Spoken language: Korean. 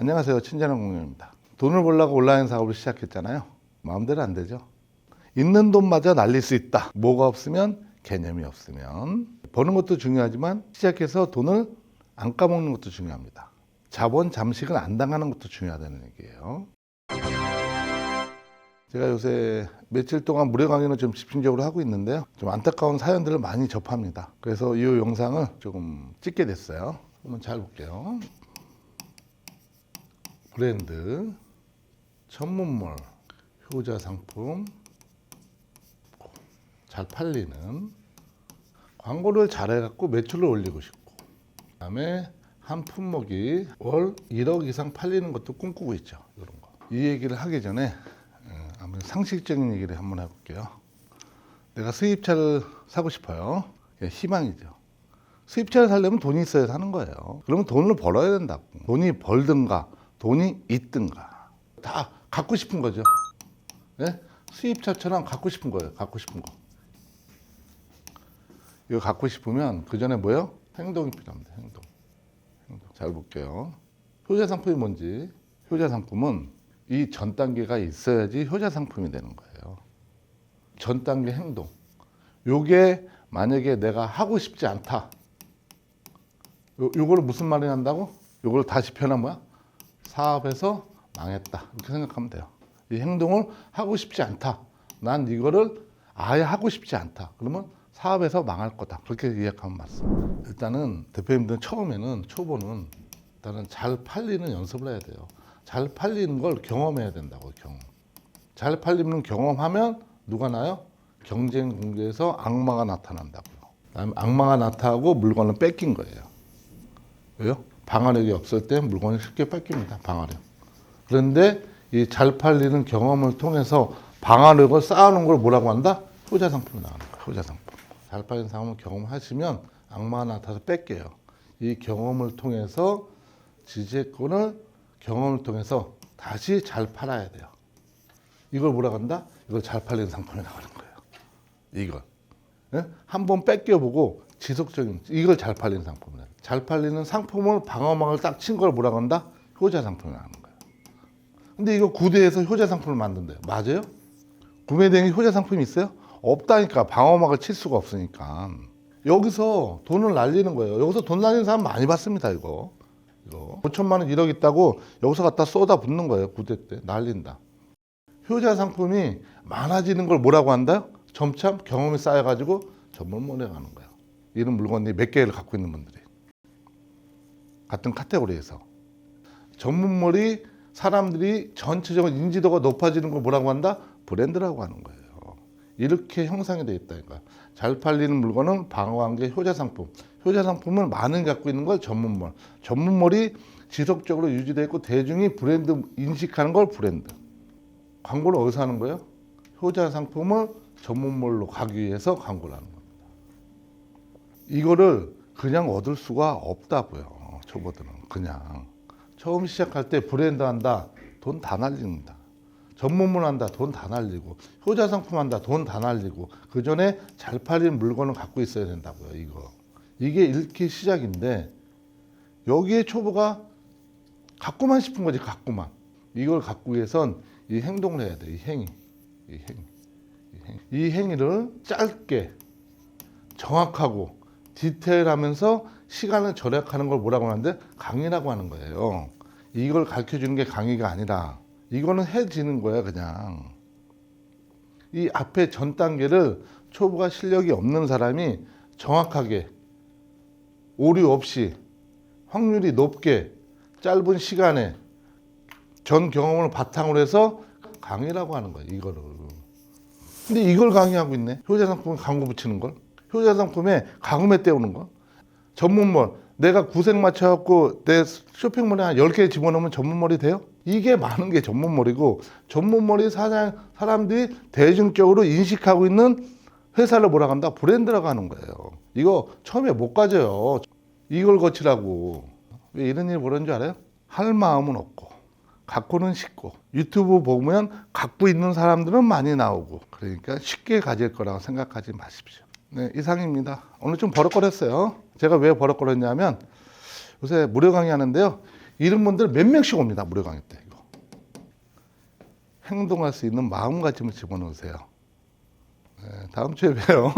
안녕하세요. 친절한 공룡입니다. 돈을 벌려고 온라인 사업을 시작했잖아요. 마음대로 안 되죠. 있는 돈마저 날릴 수 있다. 뭐가 없으면 개념이 없으면 버는 것도 중요하지만 시작해서 돈을 안 까먹는 것도 중요합니다. 자본 잠식은 안 당하는 것도 중요하다는 얘기예요. 제가 요새 며칠 동안 무료 강의는 좀 집중적으로 하고 있는데요. 좀 안타까운 사연들을 많이 접합니다. 그래서 이 영상을 조금 찍게 됐어요. 한번 잘 볼게요. 브랜드, 전문몰, 효자 상품, 잘 팔리는 광고를 잘해갖고 매출을 올리고 싶고, 그다음에 한 품목이 월 1억 이상 팔리는 것도 꿈꾸고 있죠. 이런 거. 이 얘기를 하기 전에 어, 한번 상식적인 얘기를 한번 해볼게요. 내가 수입차를 사고 싶어요. 예, 희망이죠. 수입차를 살려면 돈이 있어야 사는 거예요. 그러면 돈을 벌어야 된다고. 돈이 벌든가, 돈이 있든가. 다 갖고 싶은 거죠. 예? 수입차처럼 갖고 싶은 거예요. 갖고 싶은 거. 이거 갖고 싶으면 그 전에 뭐요? 행동이 필요합니다. 행동. 행동. 잘 볼게요. 효자 상품이 뭔지. 효자 상품은 이 전 단계가 있어야지 효자 상품이 되는 거예요. 전 단계 행동. 요게 만약에 내가 하고 싶지 않다. 요, 요거를 무슨 말이 난다고? 요걸 다시 표현한 뭐야? 사업에서 망했다. 이렇게 생각하면 돼요. 이 행동을 하고 싶지 않다. 난 이거를 아예 하고 싶지 않다. 그러면 사업에서 망할 거다. 그렇게 이야기하면 맞습니다. 일단은 대표님들은 처음에는 초보는 일단은 잘 팔리는 연습을 해야 돼요. 잘 팔리는 걸 경험해야 된다고 경험. 잘 팔리는 경험하면 누가 나요? 경쟁 공개에서 악마가 나타난다고요. 악마가 나타나고 물건을 뺏긴 거예요. 왜요? 방어력이 없을 때 물건이 쉽게 뺏깁니다. 방어력. 그런데 이 잘 팔리는 경험을 통해서 방어력을 쌓아놓은 걸 뭐라고 한다? 효자 상품이 나오는 거예요. 효자 상품. 잘 팔리는 상품을 경험하시면 악마가 나타나서 뺏겨요. 이 경험을 통해서 지지권을 경험을 통해서 다시 잘 팔아야 돼요. 이걸 뭐라고 한다? 이걸 잘 팔리는 상품이 나가는 거예요. 이걸. 예? 한번 뺏겨보고 지속적인 이걸 잘 팔리는 상품이에요. 잘 팔리는 상품을 방어막을 딱 친 걸 뭐라고 한다? 효자 상품이 나가는 거예요. 근데 이거 구대에서 효자 상품을 만든대요. 맞아요? 구매 대행이 효자 상품이 있어요? 없다니까 방어막을 칠 수가 없으니까 여기서 돈을 날리는 거예요. 여기서 돈 날리는 사람 많이 봤습니다. 이거 이거 5천만 원 1억 있다고 여기서 갖다 쏟아 붓는 거예요. 구대 때 날린다. 효자 상품이 많아지는 걸 뭐라고 한다? 점차 경험이 쌓여가지고 전문몰에 가는 거예요. 이런 물건이 몇 개를 갖고 있는 분들이 같은 카테고리에서 전문몰이 사람들이 전체적인 인지도가 높아지는 걸 뭐라고 한다? 브랜드라고 하는 거예요. 이렇게 형성이 되어 있다니까. 잘 팔리는 물건은 방어관계 효자 상품. 효자 상품은 많은 갖고 있는 걸 전문몰. 전문몰이 지속적으로 유지되어 있고 대중이 브랜드 인식하는 걸 브랜드. 광고를 어디서 하는 거예요? 효자 상품을 전문몰로 가기 위해서 광고를 하는 겁니다. 이거를 그냥 얻을 수가 없다고요. 초보들은 그냥 처음 시작할 때 브랜드 한다 돈 다 날립니다. 전문물 한다 돈 다 날리고 효자 상품 한다 돈 다 날리고 그 전에 잘 팔리는 물건을 갖고 있어야 된다고요. 이거 이게 이렇게 시작인데 여기에 초보가 갖고만 싶은 거지 갖고만 이걸 갖고 위해선 이 행동을 해야 돼. 이 행위, 이 행위, 이, 행위. 이 행위를 짧게 정확하고 디테일하면서 시간을 절약하는 걸 뭐라고 하는데 강의라고 하는 거예요. 이걸 가르쳐 주는 게 강의가 아니라 이거는 해지는 거야 그냥. 이 앞에 전 단계를 초보가 실력이 없는 사람이 정확하게 오류 없이 확률이 높게 짧은 시간에 전 경험을 바탕으로 해서 강의라고 하는 거예요 이거를. 근데 이걸 강의하고 있네. 효자 상품에 광고 붙이는 걸. 효자 상품에 가금에 때우는 거. 전문몰. 내가 구색 맞춰갖고 내 쇼핑몰에 한 10개 집어넣으면 전문몰이 돼요? 이게 많은 게 전문몰이고 전문몰이 사장, 사람들이 대중적으로 인식하고 있는 회사를 뭐라고 한다? 브랜드라고 하는 거예요. 이거 처음에 못 가져요. 이걸 거치라고. 왜 이런 일이 벌어진 줄 알아요? 할 마음은 없고 갖고는 쉽고 유튜브 보면 갖고 있는 사람들은 많이 나오고 그러니까 쉽게 가질 거라고 생각하지 마십시오. 네, 이상입니다. 오늘 좀 버럭거렸어요. 제가 왜 버럭거렸냐면 요새 무료 강의 하는데요. 이런 분들 몇 명씩 옵니다. 무료 강의 때 이거. 행동할 수 있는 마음가짐을 집어넣으세요. 네, 다음 주에 봬요.